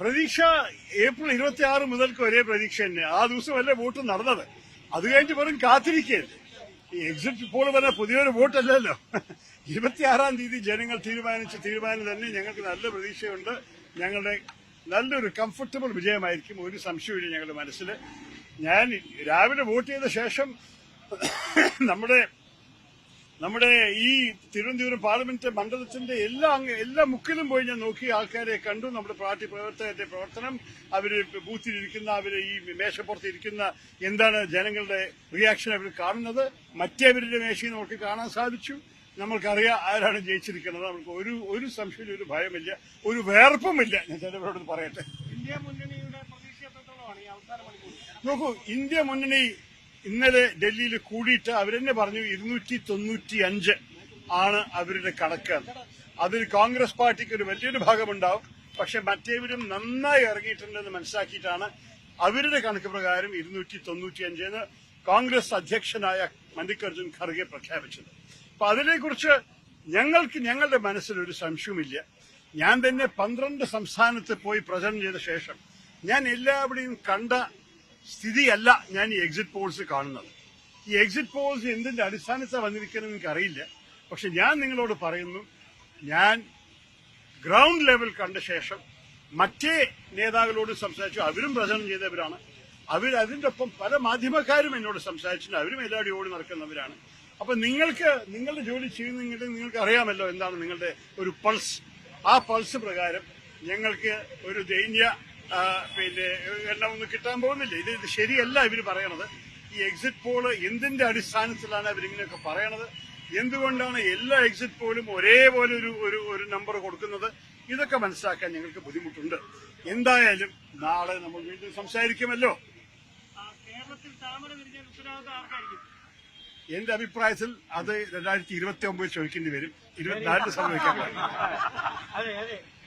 പ്രതീക്ഷ ഏപ്രിൽ ഇരുപത്തി ആറ് മുതൽക്ക് ഒരേ പ്രതീക്ഷ തന്നെ. ആ ദിവസമല്ലേ വോട്ട് നടന്നത്. അത് കഴിഞ്ഞിട്ട് വെറും കാത്തിരിക്കുകയല്ലേ ഈ എക്സിറ്റ് പോൾ പറഞ്ഞ പുതിയൊരു വോട്ടല്ലല്ലോ. ഇരുപത്തിയാറാം തീയതി ജനങ്ങൾ തീരുമാനിച്ച തീരുമാനം തന്നെ ഞങ്ങൾക്ക് നല്ല പ്രതീക്ഷയുണ്ട്. ഞങ്ങളുടെ നല്ലൊരു കംഫർട്ടബിൾ വിജയമായിരിക്കും. ഒരു സംശയമില്ല ഞങ്ങളുടെ മനസ്സിൽ ഞാൻ രാവിലെ വോട്ട് ചെയ്ത ശേഷം നമ്മുടെ നമ്മുടെ ഈ തിരുവനന്തപുരം പാർലമെന്റ് മണ്ഡലത്തിന്റെ എല്ലാ എല്ലാ മുക്കിലും പോയി ഞാൻ നോക്കി ആൾക്കാരെ കണ്ടു. നമ്മുടെ പാർട്ടി പ്രവർത്തകരുടെ പ്രവർത്തനം അവർ ബൂത്തിലിരിക്കുന്ന അവർ ഈ മേശപ്പുറത്ത് ഇരിക്കുന്ന എന്താണ് ജനങ്ങളുടെ റിയാക്ഷൻ അവർ കാണുന്നത്. മറ്റേവരുടെ മേശയിൽ നമുക്ക് കാണാൻ സാധിച്ചു. നമ്മൾക്കറിയാം ആരാണ് ജയിച്ചിരിക്കുന്നത്. നമുക്ക് ഒരു ഒരു സംശയം ഒരു ഭയമില്ല ഒരു വേർപ്പുമില്ല. ഞാൻ ചിലവരോട് പറയട്ടെ. ഇന്ത്യ മുന്നണിയുടെ നോക്കൂ ഇന്ത്യ മുന്നണി ഇന്നലെ ഡൽഹിയിൽ കൂടിയിട്ട് അവരെന്നെ പറഞ്ഞു ഇരുന്നൂറ്റി തൊണ്ണൂറ്റി അഞ്ച് ആണ് അവരുടെ കണക്ക്. അതിൽ കോൺഗ്രസ് പാർട്ടിക്ക് ഒരു വലിയൊരു ഭാഗമുണ്ടാവും. പക്ഷെ മറ്റേവരും നന്നായി ഇറങ്ങിയിട്ടുണ്ടെന്ന് മനസ്സിലാക്കിയിട്ടാണ് അവരുടെ കണക്ക് പ്രകാരം ഇരുന്നൂറ്റി തൊണ്ണൂറ്റി അഞ്ചെന്ന് കോൺഗ്രസ് അധ്യക്ഷനായ മല്ലികാർജുൻ ഖർഗെ പ്രഖ്യാപിച്ചത്. അപ്പൊ അതിനെക്കുറിച്ച് ഞങ്ങൾക്ക് ഞങ്ങളുടെ മനസ്സിലൊരു സംശയവുമില്ല. ഞാൻ തന്നെ പന്ത്രണ്ട് സംസ്ഥാനത്ത് പോയി പ്രചരണം ചെയ്ത ശേഷം ഞാൻ എല്ലാവരുടെയും കണ്ട സ്ഥിതിയല്ല ഞാൻ ഈ എക്സിറ്റ് പോൾസ് കാണുന്നത്. ഈ എക്സിറ്റ് പോൾസ് എന്തിന്റെ അടിസ്ഥാനത്തിൽ വന്നിരിക്കുന്നത് എനിക്ക് അറിയില്ല പക്ഷെ ഞാൻ നിങ്ങളോട് പറയുന്നു ഞാൻ ഗ്രൗണ്ട് ലെവൽ കണ്ട ശേഷം മറ്റേ നേതാക്കളോട് സംസാരിച്ചു. അവരും പ്രചരണം ചെയ്തവരാണ്. അവർ അതിന്റെ ഒപ്പം പല മാധ്യമക്കാരും എന്നോട് സംസാരിച്ചിട്ടുണ്ട്. അവരും എല്ലാവരും ഓടി നടക്കുന്നവരാണ്. അപ്പൊ നിങ്ങൾക്ക് നിങ്ങളുടെ ജോലി ചെയ്യുന്നെങ്കിൽ നിങ്ങൾക്ക് അറിയാമല്ലോ എന്താണ് നിങ്ങളുടെ ഒരു പൾസ് ആ പൾസ് പ്രകാരം ഞങ്ങൾക്ക് ഒരു ദൈന്യ ആ, എല്ലാം ഒന്നും കിട്ടാൻ പോകുന്നില്ല. ഇത് ഇത് ശരിയല്ല ഇവർ പറയണത്. ഈ എക്സിറ്റ് പോൾ എന്തിന്റെ അടിസ്ഥാനത്തിലാണ് അവരിങ്ങനെയൊക്കെ പറയണത്? എന്തുകൊണ്ടാണ് എല്ലാ എക്സിറ്റ് പോലും ഒരേപോലെ ഒരു ഒരു ഒരു നമ്പർ കൊടുക്കുന്നത്? ഇതൊക്കെ മനസ്സിലാക്കാൻ ഞങ്ങൾക്ക് ബുദ്ധിമുട്ടുണ്ട്. എന്തായാലും നാളെ നമ്മൾ വീണ്ടും സംസാരിക്കുമല്ലോ. എന്റെ അഭിപ്രായത്തിൽ അത് രണ്ടായിരത്തി ഇരുപത്തി ഒമ്പതിൽ ചോദിക്കേണ്ടി വരും. ഇരുപത്തിനാലിന് സംഭവിക്കാൻ